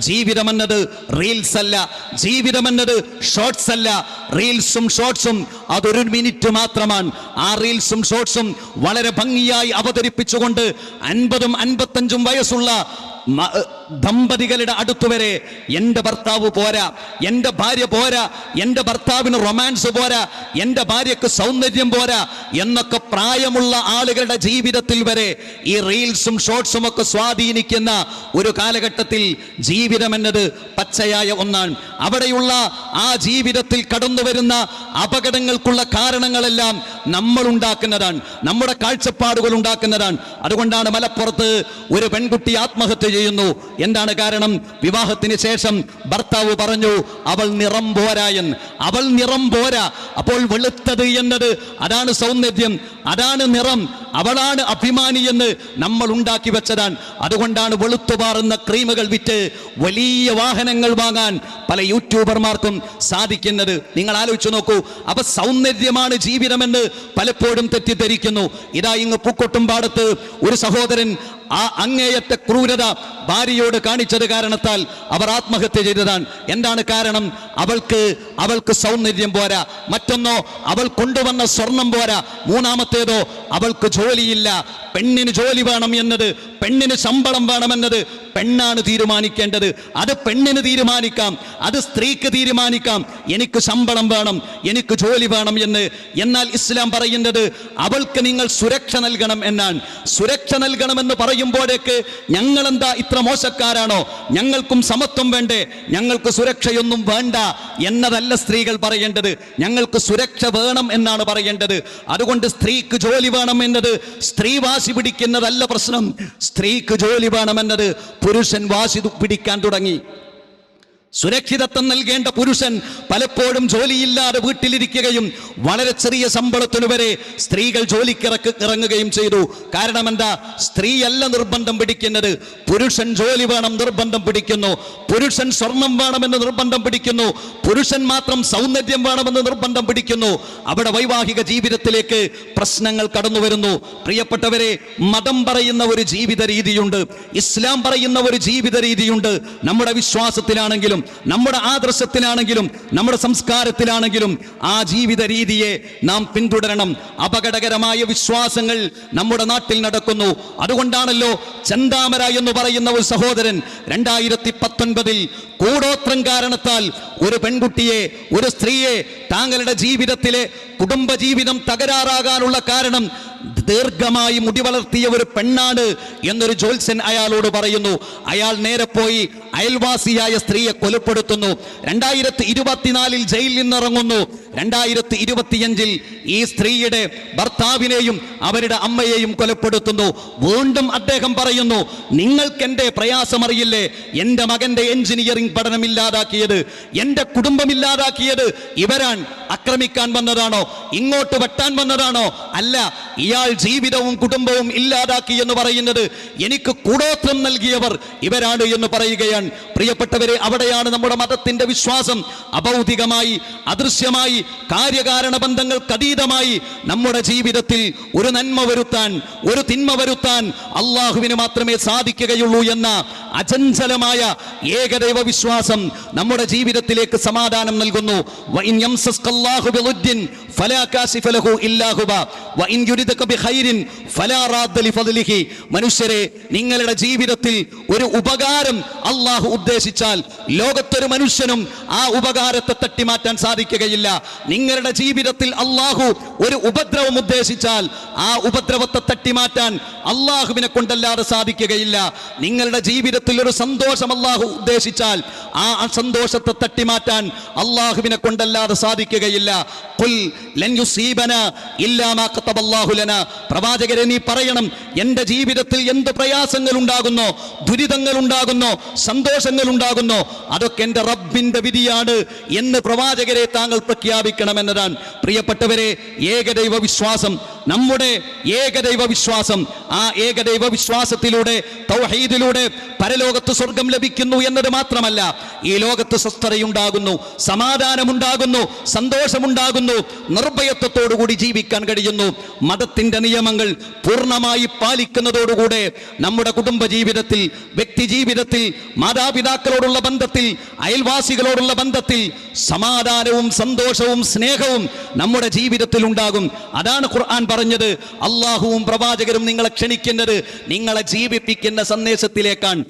ജീവിതം എന്നത് റീൽസ് അല്ല. ജീവിതം എന്നത് ഷോർട്സ് അല്ല റീൽസും ഷോർട്സും അതൊരു മിനിറ്റ് മാത്രമാണ്. ആ റീൽസും ഷോർട്സും വളരെ ഭംഗിയായി അവതരിപ്പിച്ചുകൊണ്ട് അൻപതും അൻപത്തഞ്ചും വയസ്സുള്ള ദമ്പതികളുടെ അടുത്തുവരെ എന്റെ ഭർത്താവ് പോരാ എന്റെ ഭാര്യ പോരാ എന്റെ ഭർത്താവിന് റൊമാൻസ് പോരാ എന്റെ ഭാര്യക്ക് സൗന്ദര്യം പോരാ എന്നൊക്കെ പ്രായമുള്ള ആളുകളുടെ ജീവിതത്തിൽ വരെ ഈ റീൽസും ഷോർട്സും ഒക്കെ സ്വാധീനിക്കുന്ന ഒരു കാലഘട്ടത്തിൽ ജീവിതം എന്നത് പച്ചയായ ഒന്നാണ്. അവിടെയുള്ള ആ ജീവിതത്തിൽ കടന്നു വരുന്ന അപകടങ്ങൾക്കുള്ള കാരണങ്ങളെല്ലാം നമ്മൾ ഉണ്ടാക്കുന്നതാണ്. നമ്മുടെ കാഴ്ചപ്പാടുകൾ ഉണ്ടാക്കുന്നതാണ്. അതുകൊണ്ടാണ് മലപ്പുറത്ത് ഒരു പെൺകുട്ടി ആത്മഹത്യ ചെയ്യുന്നു. എന്താണ് കാരണം? വിവാഹത്തിന് ശേഷം ഭർത്താവ് പറഞ്ഞു അവൾ നിറം പോരായെന്ന് അവൾ നിറം പോരാ. അപ്പോൾ വെളുത്തത് എന്നത് അതാണ് സൗന്ദര്യം. അതാണ് നിറം. അവളാണ് അഭിമാനി എന്ന് നമ്മൾ ഉണ്ടാക്കി വെച്ചതാണ്. അതുകൊണ്ടാണ് വെളുത്തുപാറുന്ന ക്രീമുകൾ വിറ്റ് വലിയ വാഹനങ്ങൾ വാങ്ങാൻ പല യൂട്യൂബർമാർക്കും സാധിക്കുന്നത്. നിങ്ങൾ ആലോചിച്ചു നോക്കൂ. അപ്പൊ സൗന്ദര്യമാണ് ജീവിതമെന്ന് പലപ്പോഴും തെറ്റിദ്ധരിക്കുന്നു. ഇതാ ഇങ്ങ് പൂക്കൊട്ടും പാടത്ത് ഒരു സഹോദരൻ ആ അങ്ങേയറ്റ ക്രൂരത ഭാര്യയോട് കാണിച്ചത് കാരണത്താൽ അവർ ആത്മഹത്യ ചെയ്തതാണ്. എന്താണ് കാരണം? അവൾക്ക് അവൾക്ക് സൗന്ദര്യം പോരാ. മറ്റൊന്നോ അവൾ കൊണ്ടുവന്ന സ്വർണം പോരാ. മൂന്നാമത്തേതോ അവൾക്ക് ജോലിയില്ല. പെണ്ണിന് ജോലി വേണം എന്നത് പെണ്ണിന് ശമ്പളം വേണമെന്നത് പെണ്ണാണ് തീരുമാനിക്കേണ്ടത്. അത് പെണ്ണിന് തീരുമാനിക്കാം. അത് സ്ത്രീക്ക് തീരുമാനിക്കാം. എനിക്ക് ശമ്പളം വേണം എനിക്ക് ജോലി വേണം എന്ന്. എന്നാൽ ഇസ്ലാം പറയുന്നത് അവൾക്ക് നിങ്ങൾ സുരക്ഷ നൽകണം എന്നാണ്. സുരക്ഷ നൽകണമെന്ന് പറയുമ്പോഴേക്ക് ഞങ്ങൾ എന്താ ഇത്ര മോശക്കാരാണോ? ഞങ്ങൾക്കും സമത്വം വേണ്ടേ? ഞങ്ങൾക്ക് സുരക്ഷയൊന്നും വേണ്ട എന്നതല്ല സ്ത്രീകൾ പറയേണ്ടത്. ഞങ്ങൾക്ക് സുരക്ഷ വേണം എന്നാണ് പറയേണ്ടത്. അതുകൊണ്ട് സ്ത്രീക്ക് ജോലി വേണം എന്നത് സ്ത്രീ വാശി പിടിക്കുന്നതല്ല പ്രശ്നം. സ്ത്രീക്ക് ജോലി വേണമെന്നത് പുരുഷൻ വാശി പിടിക്കാൻ തുടങ്ങി. സുരക്ഷിതത്വം നൽകേണ്ട പുരുഷൻ പലപ്പോഴും ജോലിയില്ലാതെ വീട്ടിലിരിക്കുകയും വളരെ ചെറിയ ശമ്പളത്തിനു വരെ സ്ത്രീകൾ ജോലിക്കിറക്ക് ഇറങ്ങുകയും ചെയ്തു. കാരണം എന്താ? സ്ത്രീയല്ല നിർബന്ധം പിടിക്കുന്നത്. പുരുഷൻ ജോലി വേണം നിർബന്ധം പിടിക്കുന്നു. പുരുഷൻ സ്വർണം വേണമെന്ന് നിർബന്ധം പിടിക്കുന്നു. പുരുഷൻ മാത്രം സൗന്ദര്യം വേണമെന്ന് നിർബന്ധം പിടിക്കുന്നു. അവിടെ വൈവാഹിക ജീവിതത്തിലേക്ക് പ്രശ്നങ്ങൾ കടന്നു വരുന്നു. പ്രിയപ്പെട്ടവരെ മതം പറയുന്ന ഒരു ജീവിത രീതിയുണ്ട്. ഇസ്ലാം പറയുന്ന ഒരു ജീവിത രീതിയുണ്ട്. നമ്മുടെ വിശ്വാസത്തിലാണെങ്കിലും നമ്മുടെ ആദർശത്തിലാണെങ്കിലും നമ്മുടെ സംസ്കാരത്തിലാണെങ്കിലും ആ ജീവിത രീതിയെ നാം പിന്തുടരണം. അപകടകരമായ വിശ്വാസങ്ങൾ നമ്മുടെ നാട്ടിൽ നടക്കുന്നു. അതുകൊണ്ടാണല്ലോ ചന്താമര എന്ന് പറയുന്ന ഒരു സഹോദരൻ രണ്ടായിരത്തി പത്തൊൻപതിൽ കൂടോത്രം കാരണത്താൽ ഒരു പെൺകുട്ടിയെ ഒരു സ്ത്രീയെ താങ്കളുടെ ജീവിതത്തിലെ കുടുംബജീവിതം തകരാറാകാനുള്ള കാരണം ദീർഘമായി മുടി വളർത്തിയ ഒരു പെണ്ണാണ് എന്നൊരു ജോത്സ്യൻ അയാളോട് പറയുന്നു. അയാൾ നേരെ പോയി അയൽവാസിയായ സ്ത്രീയെ കൊലപ്പെടുത്തുന്നു. രണ്ടായിരത്തി ഇരുപത്തിനാലിൽ ജയിലിൽ നിന്നിറങ്ങുന്നു. രണ്ടായിരത്തി ഇരുപത്തിയഞ്ചിൽ ഈ സ്ത്രീയുടെ ഭർത്താവിനെയും അവരുടെ അമ്മയെയും കൊലപ്പെടുത്തുന്നു. വീണ്ടും അദ്ദേഹം പറയുന്നു നിങ്ങൾക്ക് എന്റെ പ്രയാസമറിയില്ലേ? എന്റെ മകന്റെ എഞ്ചിനീയറിംഗ് പഠനം ഇല്ലാതാക്കിയത് എന്റെ കുടുംബം ഇല്ലാതാക്കിയത് ഇവരാൻ ആക്രമിക്കാൻ വന്നതാണോ? ഇങ്ങോട്ട് വെട്ടാൻ വന്നതാണോ? അല്ല ഇയാൾ ജീവിതവും കുടുംബവും ഇല്ലാതാക്കി എന്ന് പറയുന്നത് എനിക്ക് കൂടോത്രം നൽകിയവർ ഇവരാണ് എന്ന് പറയുകയാണ്. പ്രിയപ്പെട്ടവരെ അവിടെയാണ് നമ്മുടെ മതത്തിന്റെ വിശ്വാസം. അഭൗതികമായി അദൃശ്യമായി കാര്യകാരണ ബന്ധങ്ങൾക്ക് അതീതമായി നമ്മുടെ ജീവിതത്തിൽ ഒരു നന്മ വരുത്താൻ ഒരു തിന്മ വരുത്താൻ അള്ളാഹുവിന് മാത്രമേ സാധിക്കുകയുള്ളൂ എന്ന അചഞ്ചലമായ ഏകദൈവ വിശ്വാസം നമ്മുടെ ജീവിതത്തിലേക്ക് സമാധാനം നൽകുന്നു. മനുഷ്യരെ നിങ്ങളുടെ ജീവിതത്തിൽ ഒരു ഉപകാരം അള്ളാഹു ഉദ്ദേശിച്ചാൽ ലോകത്തൊരു മനുഷ്യനും ആ ഉപകാരത്തെ തട്ടിമാറ്റാൻ സാധിക്കുകയില്ല. നിങ്ങളുടെ ജീവിതത്തിൽ അള്ളാഹു ഒരു ഉപദ്രവം ഉദ്ദേശിച്ചാൽ ആ ഉപദ്രവത്തെ തട്ടിമാറ്റാൻ അള്ളാഹുവിനെ കൊണ്ടല്ലാതെ സാധിക്കുകയില്ല. നിങ്ങളുടെ ജീവിതത്തിൽ ഒരു സന്തോഷം അള്ളാഹു ഉദ്ദേശിച്ചാൽ ആ സന്തോഷത്തെ തട്ടിമാറ്റാൻ അള്ളാഹുവിനെ കൊണ്ടല്ലാതെ സാധിക്കുകയില്ല. പ്രവാചകരെ നീ പറയണം എന്റെ ജീവിതത്തിൽ എന്ത് പ്രയാസങ്ങൾ ഉണ്ടാകുന്നോ ദുരിതങ്ങൾ ഉണ്ടാകുന്നോ സന്തോഷങ്ങൾ ഉണ്ടാകുന്നോ അതൊക്കെ എന്റെ റബ്ബിന്റെ വിധിയാണ് എന്ന് പ്രവാചകരെ താങ്കൾ പ്രഖ്യാപിക്കണമെന്നതാണ്. പ്രിയപ്പെട്ടവരെ ഏകദൈവ വിശ്വാസം നമ്മുടെ ഏകദൈവ വിശ്വാസം ആ ഏകദൈവ വിശ്വാസത്തിലൂടെ തൗഹീദിലൂടെ പരലോകത്ത് സ്വർഗം ലഭിക്കുന്നു എന്നത് മാത്രമല്ല ഈ ലോകത്ത് സ്വസ്ഥതയുണ്ടാകുന്നു സമാധാനമുണ്ടാകുന്നു സന്തോഷമുണ്ടാകുന്നു നിർഭയത്വത്തോടുകൂടി ജീവിക്കാൻ കഴിയുന്നു. മതത്തിന്റെ നിയമങ്ങൾ പൂർണമായി പാലിക്കുന്നതോടുകൂടെ നമ്മുടെ കുടുംബ ജീവിതത്തിൽ വ്യക്തി ജീവിതത്തിൽ മാതാപിതാക്കളോടുള്ള ബന്ധത്തിൽ അയൽവാസികളോടുള്ള ബന്ധത്തിൽ സമാധാനവും സന്തോഷവും സ്നേഹവും നമ്മുടെ ജീവിതത്തിൽ ഉണ്ടാകും അതാണ് ഖുർആൻ പറഞ്ഞത് അള്ളാഹുവും പ്രവാചകരും നിങ്ങളെ ക്ഷണിക്കുന്നത് നിങ്ങളെ ജീവിപ്പിക്കുന്ന സന്ദേശത്തിലേക്കാണ്.